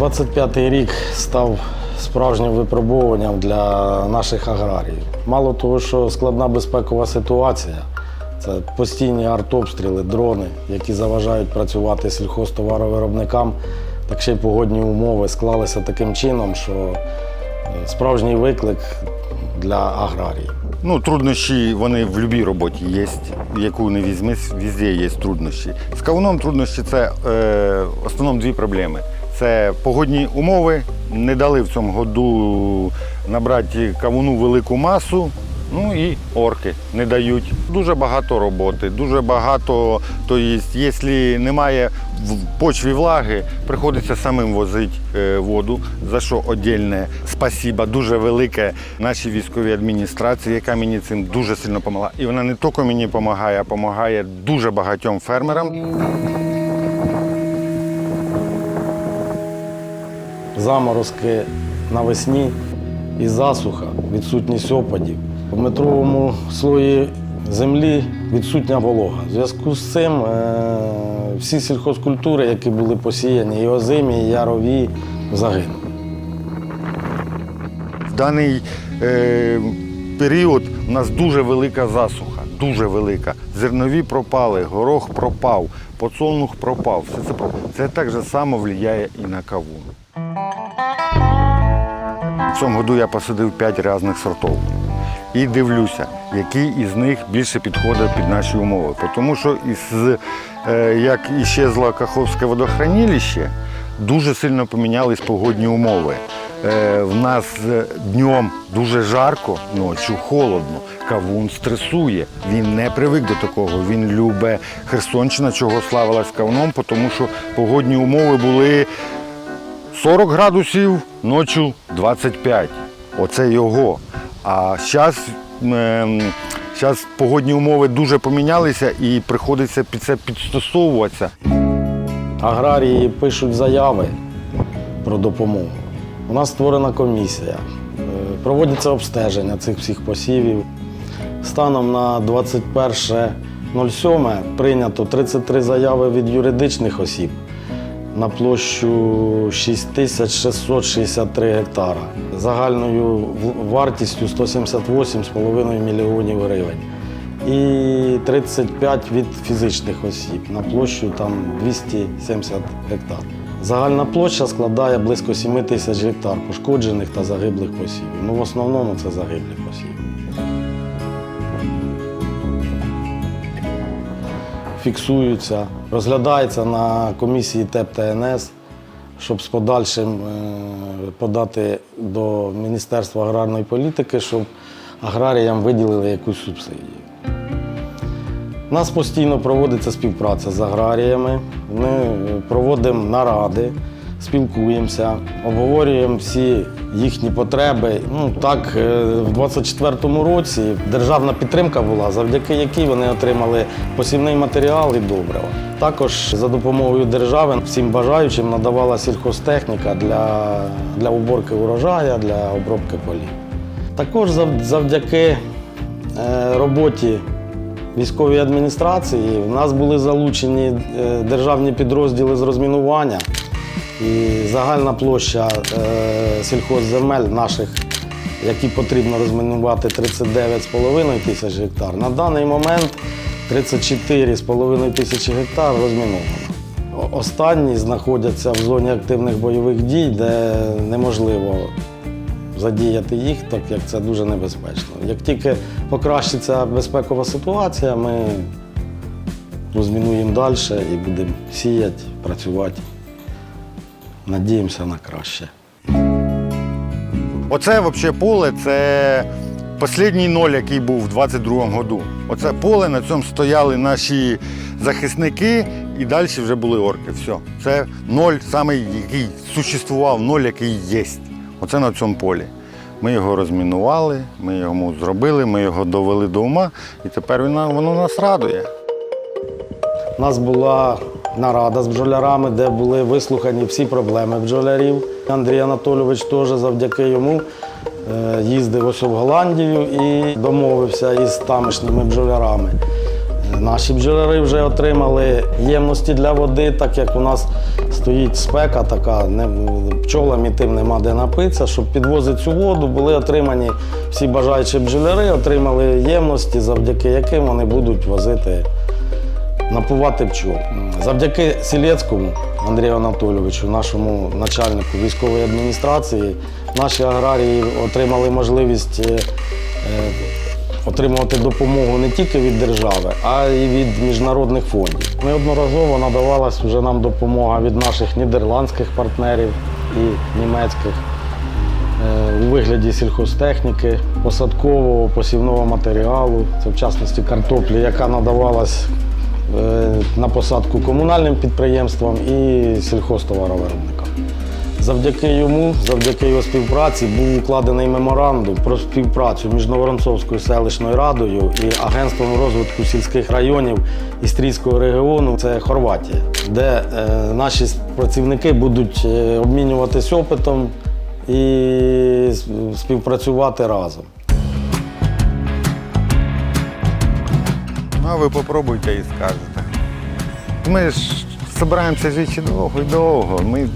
25-й рік став справжнім випробуванням для наших аграріїв. Мало того, що складна безпекова ситуація, це постійні артобстріли, дрони, які заважають працювати сільхозтоваровиробникам, так ще й погодні умови склалися таким чином, що е, справжній виклик для аграріїв. Ну, труднощі вони в будь-якій роботі є, яку не візьми, везде є труднощі. З кавуном труднощі це е, в основному дві проблеми. Це погодні умови, не дали в цьому году набрати кавуну велику масу. Ну і орки не дають. Дуже багато роботи, дуже багато. Тобто, якщо немає в почві влаги, приходиться самим возити е, воду, за що віддільне спасіба дуже велике нашій військовій адміністрації, яка мені цим дуже сильно допомогла. І вона не тільки мені допомагає, а допомагає дуже багатьом фермерам. Заморозки навесні і засуха, відсутність опадів. В метровому слої землі відсутня волога. В зв'язку з цим е, всі сільхозкультури, які були посіяні, і озимі, і ярові, загинули. В даний е, період у нас дуже велика засуха, дуже велика. Зернові пропали, горох пропав, подсолнух пропав. Все це. Це так же само впливає і на кавун. В цьому году я посадив 5 різних сортів. І дивлюся, який із них більше підходить під наші умови. Тому що із, е, як іщезло Каховське водохранилище, дуже сильно помінялись погодні умови. Е, в нас е, днем дуже жарко, ночі холодно. Кавун стресує. Він не привик до такого. Він любить Херсонщина, чого славилась кавуном, тому що погодні умови були 40 градусів, ночі 25. Оце його. А зараз зараз погодні умови дуже помінялися і приходиться під це підстосовуватися. Аграрії пишуть заяви про допомогу. У нас створена комісія, е, проводяться обстеження цих всіх посівів. Станом на 21.07 прийнято 33 заяви від юридичних осіб на площу 6663 гектара загальною вартістю 178,5 мільйонів гривень. І 35 від фізичних осіб на площу там 270 гектар. Загальна площа складає близько 7 тисяч гектар пошкоджених та загиблих посівів. Ну, в основному це загиблі посіви. Фіксуються, розглядаються на комісії ТЕП та НС, щоб з подальшим е, подати до Міністерства аграрної політики, щоб аграріям виділили якусь субсидію. У нас постійно проводиться співпраця з аграріями. Ми проводимо наради, спілкуємося, обговорюємо всі їхні потреби. Ну так, е, в 24-му році державна підтримка була, завдяки якій вони отримали посівний матеріал і добрива. Також за допомогою держави всім бажаючим надавала сільхозтехніка для, для уборки урожая, для обробки полів. Також завдяки е, роботі військовій адміністрації в нас були залучені е, державні підрозділи з розмінування. І загальна площа е, сільхозземель наших, які потрібно розмінувати 39,5 тисяч гектар. На даний момент 34,5 тисячі гектар розміновано. Останні знаходяться в зоні активних бойових дій, де неможливо задіяти їх, так як це дуже небезпечно. Як тільки покращиться безпекова ситуація, ми розмінуємо далі і будемо сіяти, працювати. Надіємося на краще. Оце взагалі поле це останній ноль, який був у 22-му году. Оце поле, на цьому стояли наші захисники і далі вже були орки. Все. Це ноль, самий, який существував, ноль, який є. Оце на цьому полі. Ми його розмінували, ми його зробили, ми його довели до ума, і тепер воно нас радує. У нас була нарада з бджолярами, де були вислухані всі проблеми бджолярів. Андрій Анатолійович теж завдяки йому е, їздив ось в Голландію і домовився із тамошніми бджолярами. Наші бджолярі вже отримали ємності для води, так як у нас стоїть спека така, не, пчолам і тим нема де напитися. Щоб підвозити цю воду, були отримані всі бажаючі бджоляри, отримали ємності, завдяки яким вони будуть возити напувати пчол. Завдяки Сілецькому Андрію Анатолійовичу, нашому начальнику військової адміністрації, наші аграрії отримали можливість е, е, отримувати допомогу не тільки від держави, а й від міжнародних фондів. Неодноразово надавалась вже нам допомога від наших нідерландських партнерів і німецьких е, у вигляді сільхозтехніки, посадкового, посівного матеріалу, це в частності картоплі, яка надавалась на посадку комунальним підприємствам і сільхозтоваровиробникам. Завдяки йому, завдяки його співпраці, був укладений меморандум про співпрацю між Новоронцовською селищною радою і Агентством розвитку сільських районів Істрійського регіону, це Хорватія, де е, наші працівники будуть е, обмінюватись опитом і співпрацювати разом. Ну, а ви попробуйте і скажете. Ми ж збираємося жити довго і довго. Ми...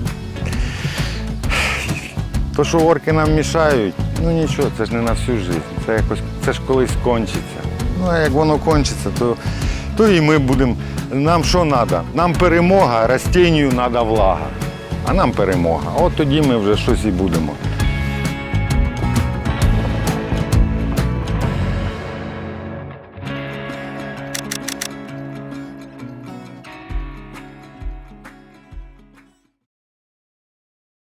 То, що орки нам мішають, ну нічого, це ж не на всю життя. Це якось це ж колись кончиться. Ну, а як воно кончиться, то, то і ми будемо. Нам що треба? Нам перемога, растінню треба влага. А нам перемога. От тоді ми вже щось і будемо.